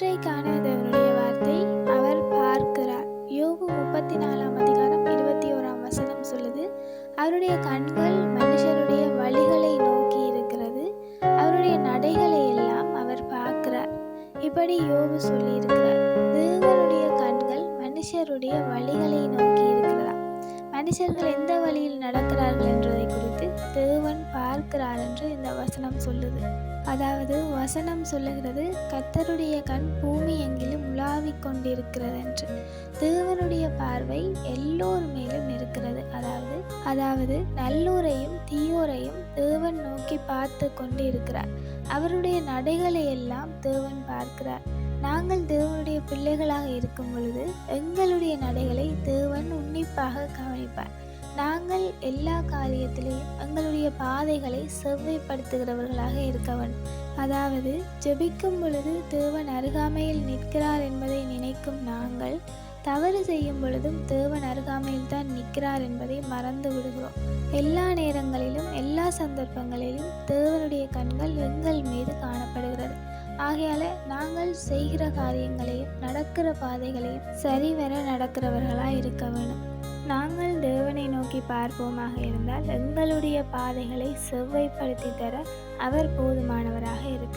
இன்றைக்கான தேவனுடைய வார்த்தை அவர் பார்க்கிறார். யோகு முப்பத்தி நாலாம் அதிகாரம் இருபத்தி ஓராம் வசனம் சொல்லுது அவருடைய கண்கள் மனுஷருடைய வழிகளை நோக்கி இருக்கிறது அவருடைய நடைகளை எல்லாம் அவர் பார்க்கிறார். இப்படி யோகு சொல்லியிருக்கிறார். தேவனுடைய கண்கள் மனுஷருடைய வழிகளை நோக்கி மனுஷர்கள் எந்த வழியில் நடக்கிறார்கள் என்றதை குறித்து தேவன் பார்க்கிறார் என்று இந்த வசனம் சொல்லுது. அதாவது வசனம் சொல்லுகிறது கத்தருடைய கண் பூமி எங்கிலும் உலாவிக் கொண்டிருக்கிறது என்று தேவனுடைய பார்வை எல்லோர் மேலும் இருக்கிறது. அதாவது அதாவது நல்லோரையும் தீயோரையும் தேவன் நோக்கி பார்த்து கொண்டு இருக்கிறார் அவருடைய நடைகளை எல்லாம் தேவன் பார்க்கிறார். நாங்கள் தேவனுடைய பிள்ளைகளாக இருக்கும் பொழுது எங்களுடைய நடைகளை தேவன் உன்னிப்பாக கவனிப்பார். நாங்கள் எல்லா காரியத்திலையும் எங்களுடைய பாதைகளை செவ்வைப்படுத்துகிறவர்களாக இருக்க வேண்டும். அதாவது ஜெபிக்கும் பொழுது தேவன் அருகாமையில் நிற்கிறார் என்பதை நினைக்கும் நாங்கள் தவறு செய்யும் பொழுதும் தேவன் அருகாமையில் தான் நிற்கிறார் என்பதை மறந்து விடுகிறோம். எல்லா நேரங்களிலும் எல்லா சந்தர்ப்பங்களிலும் தேவனுடைய கண்கள் எங்கள் மீது காணப்படுகிறது. ஆகையால நாங்கள் செய்கிற காரியங்களையும் நடக்கிற பாதைகளையும் சரிவர நடக்கிறவர்களாக இருக்க வேண்டும். நாங்கள் தேவனை நோக்கி பார்ப்போமாக இருந்தால் எங்களுடைய பாதைகளை செவ்வைப்படுத்தி தர அவர் போதுமானவராக இருக்கிறார்